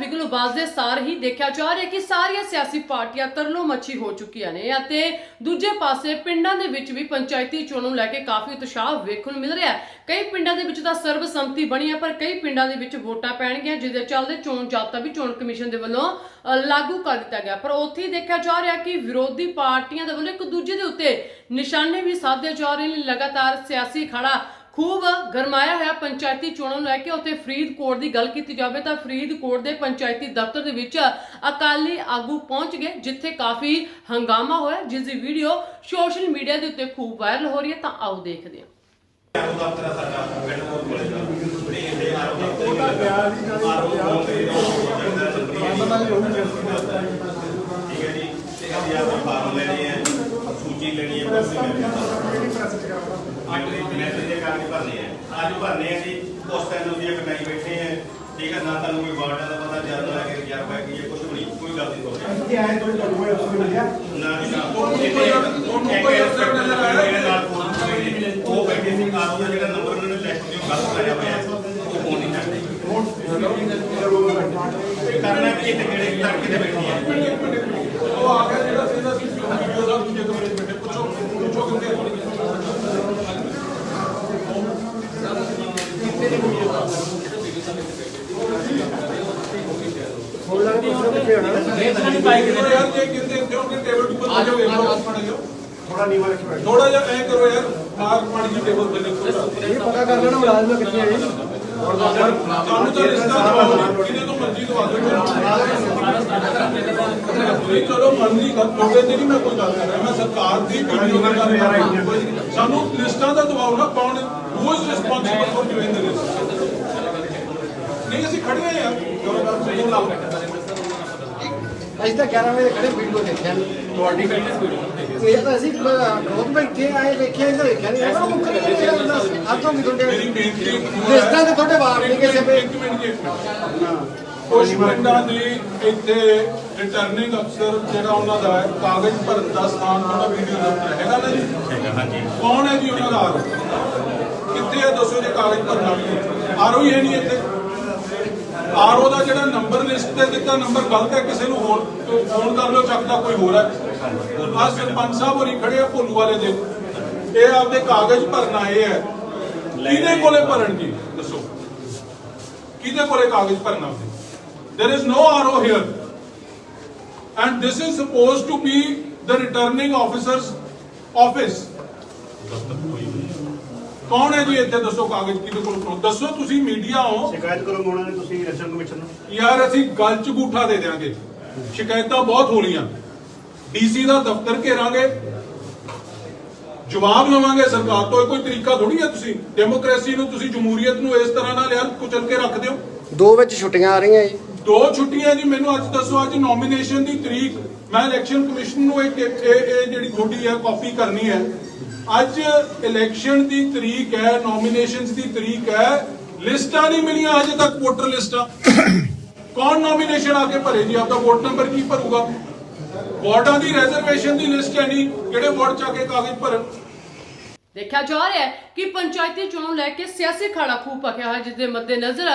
ਬਿਗਲ ਬਾਜ਼ਦੇ ਸਾਰ ਹੀ ਦੇਖਿਆ ਜਾ ਰਿਹਾ ਕਿ ਸਾਰੀਆਂ ਸਿਆਸੀ ਪਾਰਟੀਆਂ ਤਰਲੋ ਮੱਛੀ ਹੋ ਚੁੱਕੀਆਂ ਨੇ ਅਤੇ ਦੂਜੇ ਪਾਸੇ ਪਿੰਡਾਂ ਦੇ ਵਿੱਚ ਵੀ ਪੰਚਾਇਤੀ ਚੋਣ ਨੂੰ ਲੈ ਕੇ ਕਾਫੀ ਉਤਸ਼ਾਹ ਵੇਖਣ ਨੂੰ ਮਿਲ ਰਿਹਾ ਹੈ। ਕਈ ਪਿੰਡਾਂ ਦੇ ਵਿੱਚ ਤਾਂ ਸਰਬਸੰਮਤੀ ਬਣੀ ਹੈ ਪਰ ਕਈ ਪਿੰਡਾਂ ਦੇ ਵਿੱਚ ਵੋਟਾਂ ਪੈਣਗੀਆਂ ਜਿਸ ਦੇ ਚੱਲਦੇ ਚੋਣ ਜਾਬਤਾ ਵੀ ਚੋਣ ਕਮਿਸ਼ਨ ਦੇ ਵੱਲੋਂ ਅ, ਲਾਗੂ ਕਰ ਦਿੱਤਾ ਗਿਆ। ਪਰ ਉੱਥੇ ਹੀ ਦੇਖਿਆ ਜਾ ਰਿਹਾ ਕਿ ਵਿਰੋਧੀ ਪਾਰਟੀਆਂ ਦੇ ਵੱਲੋਂ ਇੱਕ ਦੂਜੇ ਦੇ ਉੱਤੇ ਨਿਸ਼ਾਨੇ ਵੀ ਸਾਧੇ ਜਾ ਰਹੇ ਨੇ। ਲਗਾਤਾਰ ਸਿਆਸੀ ਖੜਾ ਖੂਬ ਗਰਮਾਇਆ ਹੋਇਆ ਪੰਚਾਇਤੀ ਚੋਣਾਂ ਨੂੰ ਲੈ ਕੇ ਉੱਥੇ ਫਰੀਦਕੋਟ ਦੀ ਗੱਲ ਕੀਤੀ ਜਾਵੇ ਤਾਂ ਫਰੀਦਕੋਟ ਦੇ ਪੰਚਾਇਤੀ ਦਫ਼ਤਰ ਦੇ ਵਿੱਚ ਅਕਾਲੀ ਆਗੂ ਪਹੁੰਚ ਗਏ, ਜਿੱਥੇ ਕਾਫੀ ਹੰਗਾਮਾ ਹੋਇਆ, ਜਿਸ ਦੀ ਵੀਡੀਓ ਸੋਸ਼ਲ ਮੀਡੀਆ ਦੇ ਉੱਤੇ ਖੂਬ ਵਾਇਰਲ ਹੋ ਰਹੀ ਹੈ, ਤਾਂ ਆਓ ਦੇਖਦੇ ਹਾਂ। ਠੀਕ ਹੈ ਜੀ, ਤੇ ਅਸੀਂ ਆਪਣਾ ਫਾਰਮ ਲੈਣੇ ਆ, ਸੂਚੀ ਲੈਣੀ ਹੈ ਕੁਝ ਵੀ ਲੈਣੀ ਮੈਟਰੀ ਦੇ ਕਾਗਜ਼ ਭਰਨੇ ਆ ਅੱਜ ਭਰਨੇ ਆ ਜੀ ਉਸ ਟਾਈਮ ਨੂੰ ਵੀ ਕਟਾਈ ਬੈਠੇ ਆ ਠੀਕ ਹੈ ਨਾ ਤੁਹਾਨੂੰ ਕੋਈ ਵਾਰਡਾਂ ਦਾ ਪਤਾ ਜਰਨਲ ਹੈ ਕਿ ਰਿਜ਼ਰਵ ਹੈ ਕਿ ਇਹ ਕੁਝ ਵੀ ਨਹੀਂ ਕੋਈ ਗੱਲ ਨਹੀਂ ਹੋ ਰਹੀ ਇੱਥੇ ਆਏ ਤੋਂ ਤੁਹਾਨੂੰ ਇਹ ਅਫਸਰ ਮਿਲਿਆ। ਨਾ ਜੀ ਨਾ। ਇੱਥੇ ਇੱਕ ਕੋਈ ਅਫਸਰ ਨਜ਼ਰ ਆਇਆ। ਮੇਰੇ ਨਾਲ ਫੋਨ ਹੋਏ ਨੇ ਉਹ ਬੈਠੇ ਸੀ ਕਾਰਡ ਦਾ ਜਿਹੜਾ ਨੰਬਰ ਉਹਨਾਂ ਨੇ ਲਿਸਟ ਦੇ ਗਲਤ ਲਾਇਆ ਹੋਇਆ। ਹੈ, ਉਹ ਫੋਨ ਨਹੀਂ ਚੱਕਦੇ। ਕਰਨਾ ਕਿ ਇੱਥੇ ਕਿਹੜੇ ਧਰਕੇ ਤੇ ਬੈਠੀ ਹੈ ਉਹ ਆ ਗਿਆ ਜਿਹੜਾ ਸੀ ਨਾ ਵੀਡੀਓ ਦਾ ਦੂਜੇ ਕਮਰੇ 'ਚ ਬੈਠੇ ਪੁੱਛੋ ਪੁੱਛੋ ਕਿੰਨੇ ਹੁਣ ਲੱਗ ਪੁੱਛੋ ਕਿੱਥੇ ਹੋਣਾ ਯਾਰ ਜੇ ਕਿੰਦੇ ਕਿਉਂਕਿ ਟੇਬਲ ਟੂਬਲ ਤੇ ਜੋ ਵੇਖੋ ਥੋੜਾ ਨੀਵਾ ਰੱਖੀ ਬੈਠੋ ਥੋੜਾ ਜਿਹਾ ਐ ਕਰੋ ਯਾਰ ਆਹ ਪਾਣੀ ਦੀ ਟੇਬਲ ਤੇ ਦੇਖੋ ਇਹ ਪਤਾ ਕਰ ਲੈਣਾ ਮੁਲਾਜ਼ਮ ਕਿੱਥੇ ਆਏ ਸਾਨੂੰ ਤਾਂ ਰਿਸ਼ਤਾ ਦਵਾਓ। ਕਿਹਦੇ ਤੋਂ ਮਰਜ਼ੀ ਦਵਾ ਦਿਓ। ਨਹੀਂ ਚਲੋ ਮਰਜ਼ੀ ਕਰ ਤੁਹਾਡੇ ਤੇ ਨਹੀਂ ਮੈਂ ਕੋਈ ਗੱਲ ਕਰ ਰਿਹਾ ਮੈਂ ਸਰਕਾਰ ਦੀ ਵੀਡੀਓ ਦੀ ਗੱਲ ਕਰ ਰਿਹਾ ਸਾਨੂੰ ਲਿਸਟਾਂ ਦਾ ਦਵਾਓ ਨਾ ਕੌਣ who is responsible for doing the list ਨਹੀਂ ਅਸੀਂ ਖੜੇ ਹਾਂ। ਯਾਰ ਜੋ ਗੱਲ ਸਹੀ ਲਾਓ ਅਸੀਂ ਤਾਂ 11 ਵਜੇ ਖੜੇ ਵੀਡੀਓ ਦੇਖਿਆ ਤੁਹਾਡੀ ਇਹ ਤਾਂ ਅਸੀਂ ਬਹੁਤ ਬੈਠੇ ਆਏ ਦੇਖਿਆ ਇਹਦਾ ਦੇਖਿਆ ਨਹੀਂ ਇਹ ਮੁੱਖ ਨਹੀਂ ਹੁੰਦਾ ਆਤੋਂ ਵੀ ਤੁਹਾਡੇ ਮੇਰੀ ਬੇਨਤੀ ਲਿਸਟਾਂ ਤੇ ਤੁਹਾਡੇ ਵਾਰ ਨਹੀਂ ਕਿਸੇ ਪੇ ਇੱਕ ਮਿੰਟ ਜੀ, ਇੱਕ ਮਿੰਟ। ਕੁਝ ਪਿੰਡਾਂ ਦੀ ਇੱਥੇ ਰਿਟਰਨਿੰਗ ਅਫਸਰ ਜਿਹੜਾ ਉਹਨਾਂ ਦਾ ਹੈ ਕਾਗਜ਼ ਭਰਨ ਦਾ ਸਥਾਨ ਥੋੜਾ ਵੀਡੀਓ ਦੇ ਉੱਤੇ ਹੈਗਾ ਨਾ ਜੀ? ਹਾਂਜੀ। ਕੌਣ ਹੈ ਜੀ ਉਹਨਾਂ ਦਾ ਆਰੋ? ਕਿੱਥੇ ਹੈ? ਦੱਸੋ ਜੇ ਕਾਗਜ਼ ਭਰਨਾ ਵੀ ਆਰੋ ਹੀ ਹੈ ਨਹੀਂ ਇੱਥੇ। ਆਰਓ ਦਾ ਜਿਹੜਾ ਨੰਬਰ ਲਿਸਟ ਤੇ ਦਿੱਤਾ ਨੰਬਰ ਗਲਤ ਹੈ ਕਿਸੇ ਨੂੰ ਹੋਰ ਫੋਨ ਕਰ ਲਓ ਚੱਕਦਾ ਕੋਈ ਹੋਰ ਹੈ। ਆ ਸਰਪੰਚ ਸਾਹਿਬ ਹੋਰੀ ਖੜੇ ਆ ਭੋਲੂ ਵਾਲੇ ਦੇ। ਇਹ ਆਪਦੇ ਕਾਗਜ਼ ਭਰਨਾ ਇਹ ਹੈ ਕਿਹਦੇ ਕੋਲੇ ਭਰਨ ਜੀ ਦੱਸੋ। ਕਿਹਦੇ ਕੋਲੇ ਕਾਗਜ਼ ਭਰਨਾ ਉਹਦੇ? There is no RO here. And this is supposed to be the returning officer's office. ਕੌਣ ਹੈ ਜੀ ਇੱਥੇ ਦੱਸੋ ਕਾਗਜ਼ ਕਿਹਦੇ ਕੋਲ ਭਰੋ? ਦੱਸੋ ਤੁਸੀਂ ਮੀਡੀਆ ਹੋ ਸ਼ਿਕਾਇਤ ਕਰੋ ਮੋਣਾ ਨੇ ਤੁਸੀਂ ਇਲੈਕਸ਼ਨ ਕਮਿਸ਼ਨ ਨੂੰ ਯਾਰ ਅਸੀਂ ਗੱਲ ਚ ਗੂਠਾ ਦੇ ਦਿਆਂਗੇ ਸ਼ਿਕਾਇਤਾਂ ਬਹੁਤ ਹੋਣੀਆਂ ਡੀਸੀ ਦਾ ਦਫ਼ਤਰ ਘੇਰਾਂਗੇ ਜਵਾਬ ਲਵਾਂਗੇ ਸਰਕਾਰ ਤੋਂ। ਇਹ ਕੋਈ ਤਰੀਕਾ ਥੋੜੀ ਹੈ ਤੁਸੀਂ? ਡੈਮੋਕ੍ਰੇਸੀ ਨੂੰ ਤੁਸੀਂ ਜਮਹੂਰੀਅਤ ਨੂੰ ਇਸ ਤਰ੍ਹਾਂ ਨਾਲ ਯਾਰ ਕੁਚਲ ਕੇ ਰੱਖ ਦਿਓ। ਦੋ ਵਿੱਚ ਛੁੱਟੀਆਂ ਆ ਰਹੀਆਂ ਜੀ। ਦੋ ਛੁੱਟੀਆਂ ਜੀ ਮੈਨੂੰ ਅੱਜ ਦੱਸੋ ਅੱਜ ਨੋਮੀਨੇਸ਼ਨ ਦੀ ਤਰੀਕ। ਮੈਂ ਇਲੈਕਸ਼ਨ ਕਮਿਸ਼ਨ ਨੂੰ ਇਹ ਇਹ ਜਿਹੜੀ ਤੁਹਾਡੀ ਹੈ ਕਾਪੀ ਕਰਨੀ ਹੈ। ਅੱਜ ਇਲੈਕਸ਼ਨ ਦੀ ਤਰੀਕ ਹੈ ਨੋਮੀਨੇਸ਼ਨਸ ਦੀ ਤਰੀਕ ਹੈ। ਲਿਸਟਾਂ ਨਹੀਂ ਮਿਲੀਆਂ ਅਜੇ ਤੱਕ ਵੋਟਰ ਲਿਸਟਾਂ। ਕੌਣ ਨੋਮੀਨੇਸ਼ਨ ਆ ਕੇ ਭਰੇ ਜੀ? ਆਪਦਾ ਵੋਟ ਨੰਬਰ ਕੀ ਭਰੂਗਾ? ਵਾਰਡਾਂ ਦੀ ਰਿਜ਼ਰਵੇਸ਼ਨ ਦੀ ਲਿਸਟ ਹੈ ਨਹੀਂ ਕਿਹੜੇ ਵਾਰਡ ਚ ਆ ਕੇ ਕਾਗਜ਼ ਭਰਨ? ਦੇਖਿਆ ਜਾ ਰਿਹਾ ਹੈ ਕਿ ਪੰਚਾਇਤੀ ਚੋਣ ਲੈ ਕੇ ਸਿਆਸੀ ਖਾੜਾ ਖੂਬ ਪਕਿਆ ਹੋਇਆ ਜਿਸ ਦੇ ਮੱਦੇਨਜ਼ਰ